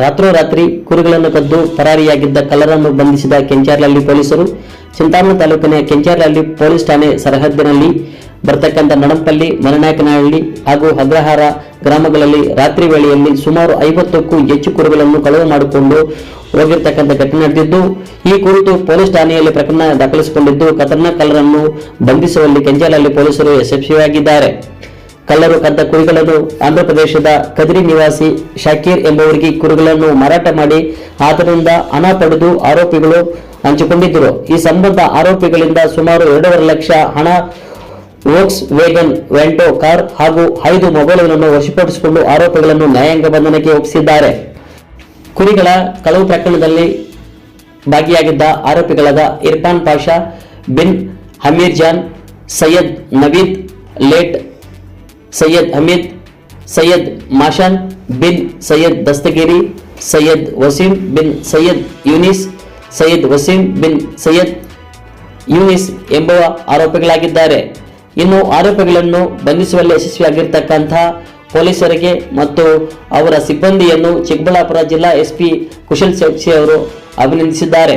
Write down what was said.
ರಾತ್ರೋರಾತ್ರಿ ಕುರಿಗಳನ್ನು ಕದ್ದು ಪರಾರಿಯಾಗಿದ್ದ ಕಲ್ಲರನ್ನು ಬಂಧಿಸಿದ ಕೆಂಚಾರ್ಲಹಳ್ಳಿ ಪೊಲೀಸರು. ಚಿಂತಾಮಣ ತಾಲೂಕಿನ ಕೆಂಚಾರ್ಲಹಳ್ಳಿ ಪೊಲೀಸ್ ಠಾಣೆ ಸರಹದ್ದಿನಲ್ಲಿ ಬರ್ತಕ್ಕಂಥ ನಡಂಪಲ್ಲಿ ಮರಣಾಯಕನಹಳ್ಳಿ ಹಾಗೂ ಅಗ್ರಹಾರ ಗ್ರಾಮಗಳಲ್ಲಿ ರಾತ್ರಿ ವೇಳೆಯಲ್ಲಿ ಸುಮಾರು ಐವತ್ತಕ್ಕೂ ಹೆಚ್ಚು ಕುರುಗಳನ್ನು ಕಳವು ಮಾಡಿಕೊಂಡು ಹೋಗಿರ್ತಕ್ಕಂಥ ಘಟನೆ ನಡೆದಿದ್ದು, ಈ ಕುರಿತು ಪೊಲೀಸ್ ಠಾಣೆಯಲ್ಲಿ ಪ್ರಕರಣ ದಾಖಲಿಸಿಕೊಂಡಿದ್ದು ಕತರ್ನಾ ಕಲ್ಲರನ್ನು ಬಂಧಿಸುವಲ್ಲಿ ಕೆಂಜಾಲಹಳ್ಳಿ ಪೊಲೀಸರು ಯಶಸ್ವಿಯಾಗಿದ್ದಾರೆ. ಕಳ್ಳರು ಕದ್ದ ಕುರಿಗಳನ್ನು ಆಂಧ್ರಪ್ರದೇಶದ ಕದ್ರಿ ನಿವಾಸಿ ಶಾಕೀರ್ ಎಂಬುವರಿಗೆ ಕುರಿಗಳನ್ನು ಮಾರಾಟ ಮಾಡಿ ಆತನಿಂದ ಹಣ ಪಡೆದು ಆರೋಪಿಗಳು ಹಂಚಿಕೊಂಡಿದ್ದರು. ಈ ಸಂಬಂಧ ಆರೋಪಿಗಳಿಂದ ಸುಮಾರು ಎರಡೂವರೆ ಲಕ್ಷ ಹಣ ವೋಕ್ಸ್ ವೇಗನ್, ವೆಂಟೋ ಕಾರ್ ಹಾಗೂ ಐದು ಮೊಬೈಲ್ಗಳನ್ನು ವಶಪಡಿಸಿಕೊಂಡು ಆರೋಪಿಗಳನ್ನು ನ್ಯಾಯಾಂಗ ಬಂಧನಕ್ಕೆ ಒಪ್ಪಿಸಿದ್ದಾರೆ. ಕುರಿಗಳ ಕಳವು ಪ್ರಕರಣದಲ್ಲಿ ಭಾಗಿಯಾಗಿದ್ದ ಆರೋಪಿಗಳಾದ ಇರ್ಫಾನ್ ಪಾಷಾ ಬಿನ್ ಹಮೀರ್ ಜಾನ್, ಸೈಯದ್ ನವೀದ್, ಲೇಟ್ ಸೈಯದ್ ಹಮೀದ್, ಸೈಯದ್ ಮಾಷಾನ್ ಬಿನ್ ಸೈಯದ್ ದಸ್ತಗಿರಿ, ಸೈಯದ್ ವಸೀಂ ಬಿನ್ ಸೈಯದ್ ಯೂನಿಸ್, ಸೈಯದ್ ವಸೀಂ ಬಿನ್ ಸೈಯದ್ ಯೂನಿಸ್ ಎಂಬುವ ಆರೋಪಿಗಳಾಗಿದ್ದಾರೆ. ಇನ್ನು ಆರೋಪಿಗಳನ್ನು ಬಂಧಿಸುವಲ್ಲಿ ಯಶಸ್ವಿಯಾಗಿರ್ತಕ್ಕಂಥ ಪೊಲೀಸರಿಗೆ ಮತ್ತು ಅವರ ಸಿಬ್ಬಂದಿಯನ್ನು ಚಿಕ್ಕಬಳ್ಳಾಪುರ ಜಿಲ್ಲಾ ಎಸ್ಪಿ ಕುಶಲ್ ಚೌಕ್ಸಿ ಅವರು ಅಭಿನಂದಿಸಿದ್ದಾರೆ.